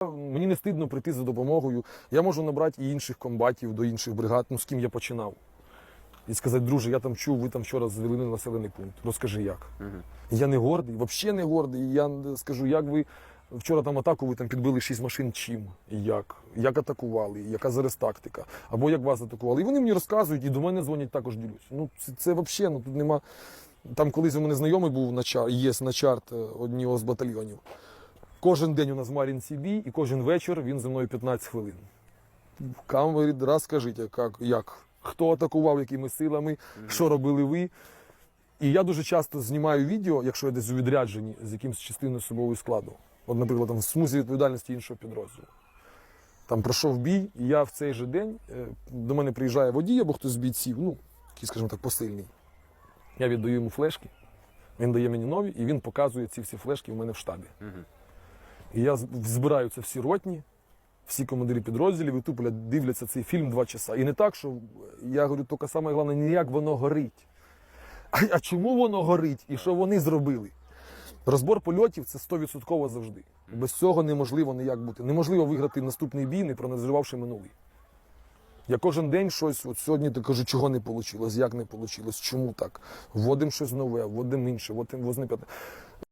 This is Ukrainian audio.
Мені не стидно прийти за допомогою. Я можу набрати і інших комбатів до інших бригад, ну з ким я починав. І сказати, друже, я там чув, ви там вчора звели на населений пункт. Розкажи як. Я не гордий, взагалі не гордий. Я скажу, як ви вчора там атаку, ви там підбили шість машин чим, і як, як атакували, яка зараз тактика, або як вас атакували. І вони мені розказують, і до мене дзвонять також ділюсь. Ну це, це взагалі, ну тут нема. Там колись у мене знайомий був на чар, є на чарт е, одного з батальйонів. Кожен день у нас в Мар'їнці бій, і кожен вечір він зі мною 15 хвилин. В камері розкажіть, як, як, хто атакував, якими силами, що робили ви. І я дуже часто знімаю відео, якщо я десь у відрядженні з якимось частиною особового складу. От, наприклад, там в смузі відповідальності іншого підрозділу. Там пройшов бій, і я в цей же день е, до мене приїжджає водій або хтось з бійців, ну, який, скажімо так, посильний. Я віддаю йому флешки, він дає мені нові, і він показує ці всі флешки в мене в штабі. І я з- збираю це всі ротні, всі командирі підрозділів, і тупо дивляться цей фільм два часа. І не так, що я говорю, тільки саме головне, не як воно горить. А, а чому воно горить і що вони зробили? Розбор польотів це 100% завжди. Без цього неможливо ніяк бути. Неможливо виграти наступний бій, не проаналізувавши минулий. Я кожен день щось, от сьогодні ти кажу, чого не вийшло, як не вийшло, чому так. Вводимо щось нове, вводимо інше, вводимо возне п'яте.